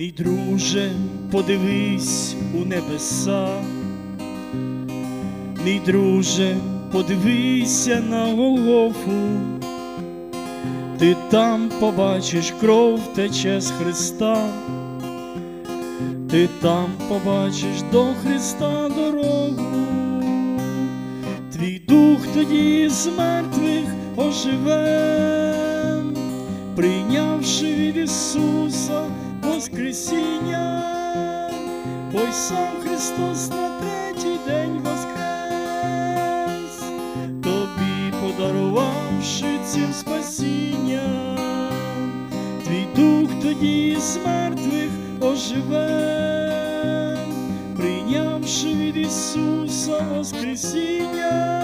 Мій друже, подивись у небеса, мій друже, подивися на Голгофу, ти там побачиш кров тече з Христа, ти там побачиш до Христа дорогу, твій дух тоді з мертвих оживе, прийнявши від Ісуса Воскресіння, ой сам Христос на третій день воскрес, тобі подарувавши цим спасіння, твій дух тоді з мертвих оживе, прийнявши від Ісуса Воскресіння,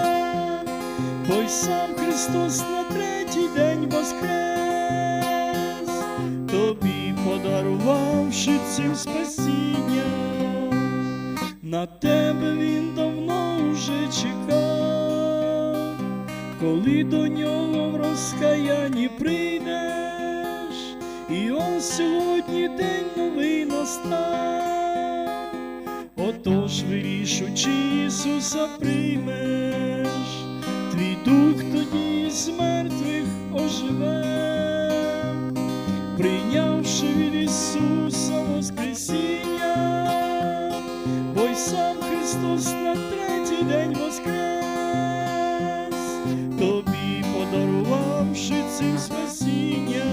ой сам Христос на третій день воскрес, цим спасіння, на тебе він давно вже чекав, коли до нього в розкаянні прийдеш, і он сьогодні день новий настав, отож вирішучи Ісуса приймеш, твій дух тоді з мертвих оживе, прийнявши від Ісуса Воскресіння, бо сам Христос на третій день воскрес, тобі подарувавши цим спасіння,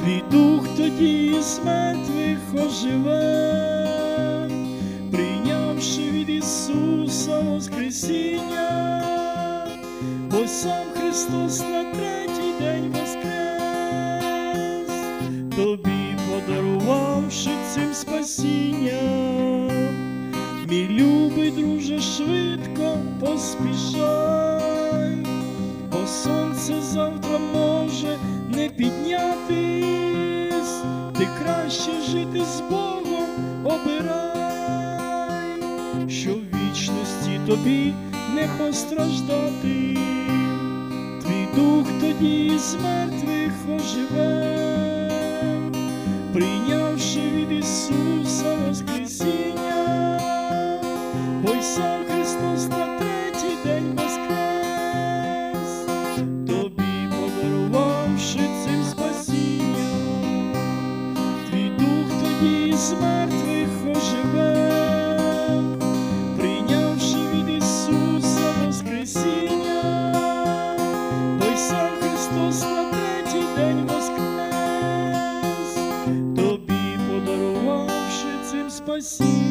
твій дух тоді з мертвих оживе, прийнявши від Ісуса Воскресіння, бо сам Христос на третій день воскрес, тобі подарувавши цим спасіння, мій любий друже, швидко поспішай, бо сонце завтра може не піднятись, ти краще жити з Богом обирай, що в вічності тобі не постраждати, твій дух тоді з мертвих оживе, сам Христос на третій день воскрес, тобі подарувавши цим спасіння, твій дух тоді з мертвих оживе, прийнявши від Ісуса Воскресіння, бо й сам Христос на третій день воскрес, тобі подарувавши цим спасіння.